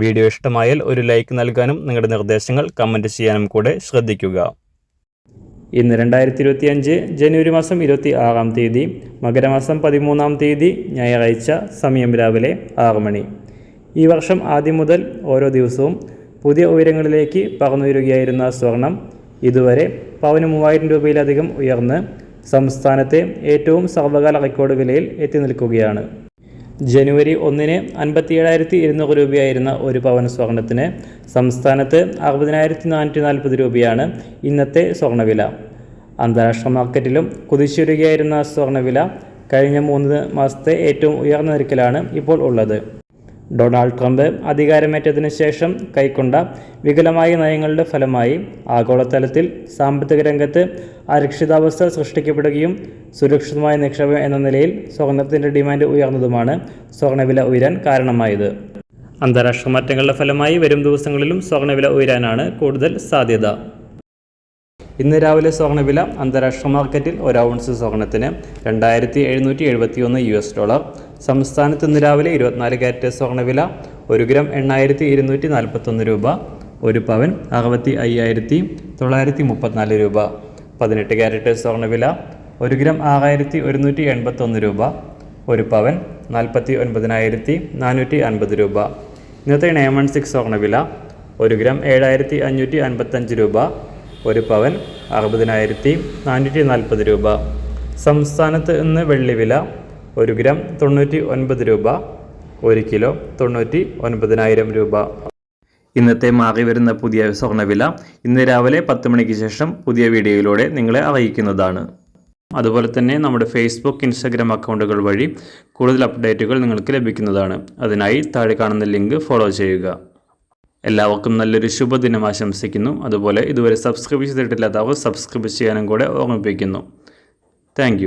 Video ഇഷ്ടമായാൽ ഒരു like നൽകാനും നിങ്ങളുടെ നിർദ്ദേശങ്ങൾ കമന്റ് ചെയ്യാനും കൂടെ ശ്രദ്ധിക്കുക. ഇന്ന് രണ്ടായിരത്തി ഇരുപത്തി അഞ്ച് ജനുവരി മാസം ഇരുപത്തി ആറാം തീയതി മകരമാസം പതിമൂന്നാം തീയതി ഞായറാഴ്ച സമയം രാവിലെ ആറ് മണി. ഈ വർഷം ആദ്യം മുതൽ ഓരോ ദിവസവും പുതിയ ഉയരങ്ങളിലേക്ക് പറന്നുയരുകയായിരുന്ന സ്വർണം ഇതുവരെ പവന് മൂവായിരം രൂപയിലധികം ഉയർന്ന് സംസ്ഥാനത്തെ ഏറ്റവും സർവകാല റെക്കോർഡ് വിലയിൽ എത്തി നിൽക്കുകയാണ്. ജനുവരി ഒന്നിന് അൻപത്തിയേഴായിരത്തി ഇരുന്നൂറ് രൂപയായിരുന്ന ഒരു പവൻ സ്വർണത്തിന് സംസ്ഥാനത്ത് അറുപതിനായിരത്തി നാനൂറ്റി നാൽപ്പത് രൂപയാണ് ഇന്നത്തെ സ്വർണവില അന്താരാഷ്ട്ര മാർക്കറ്റിലും കുതിച്ചുരുകയായിരുന്ന സ്വർണവില കഴിഞ്ഞ മൂന്ന് മാസത്തെ ഏറ്റവും ഉയർന്ന നിരക്കിലാണ് ഇപ്പോൾ ഉള്ളത്. ഡൊണാൾഡ് ട്രംപ് അധികാരമേറ്റതിനു ശേഷം കൈക്കൊണ്ട വികലമായ നയങ്ങളുടെ ഫലമായി ആഗോളതലത്തിൽ സാമ്പത്തിക രംഗത്ത് അരക്ഷിതാവസ്ഥ സൃഷ്ടിക്കപ്പെടുകയും സുരക്ഷിതമായ നിക്ഷേപം എന്ന നിലയിൽ സ്വർണത്തിന്റെ ഡിമാൻഡ് ഉയർന്നതുമാണ് സ്വർണവില ഉയരാൻ കാരണമായത്. അന്താരാഷ്ട്ര മാറ്റങ്ങളുടെ ഫലമായി വരും ദിവസങ്ങളിലും സ്വർണവില ഉയരാനാണ് കൂടുതൽ സാധ്യത. ഇന്ന് രാവിലെ സ്വർണവില അന്താരാഷ്ട്ര മാർക്കറ്റിൽ ഒരു ഔൺസ് സ്വർണത്തിന് രണ്ടായിരത്തി എഴുന്നൂറ്റി എഴുപത്തി ഒന്ന് യു എസ് ഡോളർ. സംസ്ഥാനത്ത് ഇന്ന് രാവിലെ ഇരുപത്തിനാല് കാറ്റ് സ്വർണവില ഒരു ഗ്രാം എണ്ണായിരത്തി ഇരുന്നൂറ്റി നാൽപ്പത്തൊന്ന് രൂപ ഒരു പവൻ അറുപത്തി അയ്യായിരത്തി തൊള്ളായിരത്തി മുപ്പത്തിനാല് രൂപ. പതിനെട്ട് കാരറ്റ് സ്വർണവില ഒരു ഗ്രാം ആറായിരത്തി ഒരുന്നൂറ്റി എൺപത്തൊന്ന് രൂപ ഒരു പവൻ നാൽപ്പത്തി ഒൻപതിനായിരത്തി നാനൂറ്റി അൻപത് രൂപ. ഇന്നത്തെ നയൻ വൺ സിക്സ് സ്വർണവില ഒരു ഗ്രാം ഏഴായിരത്തി അഞ്ഞൂറ്റി അൻപത്തഞ്ച് രൂപ ഒരു പവൻ അറുപതിനായിരത്തി നാനൂറ്റി നാൽപ്പത് രൂപ. സംസ്ഥാനത്ത് ഇന്ന് വെള്ളിവില ഒരു ഗ്രാം തൊണ്ണൂറ്റി ഒൻപത് രൂപ ഒരു കിലോ തൊണ്ണൂറ്റി ഒൻപതിനായിരം രൂപ. ഇന്നത്തെ മാറി വരുന്ന പുതിയ സ്വർണവില ഇന്ന് രാവിലെ പത്ത് മണിക്ക് ശേഷം പുതിയ വീഡിയോയിലൂടെ നിങ്ങളെ അറിയിക്കുന്നതാണ്. അതുപോലെ തന്നെ നമ്മുടെ ഫേസ്ബുക്ക് ഇൻസ്റ്റാഗ്രാം അക്കൗണ്ടുകൾ വഴി കൂടുതൽ അപ്ഡേറ്റുകൾ നിങ്ങൾക്ക് ലഭിക്കുന്നതാണ്. അതിനായി താഴെ കാണുന്ന ലിങ്ക് ഫോളോ ചെയ്യുക. എല്ലാവർക്കും നല്ലൊരു ശുഭദിനം ആശംസിക്കുന്നു. അതുപോലെ ഇതുവരെ സബ്സ്ക്രൈബ് ചെയ്തിട്ടില്ലാത്തവർ സബ്സ്ക്രൈബ് ചെയ്യാനും കൂടെ ഓർമ്മിപ്പിക്കുന്നു. താങ്ക്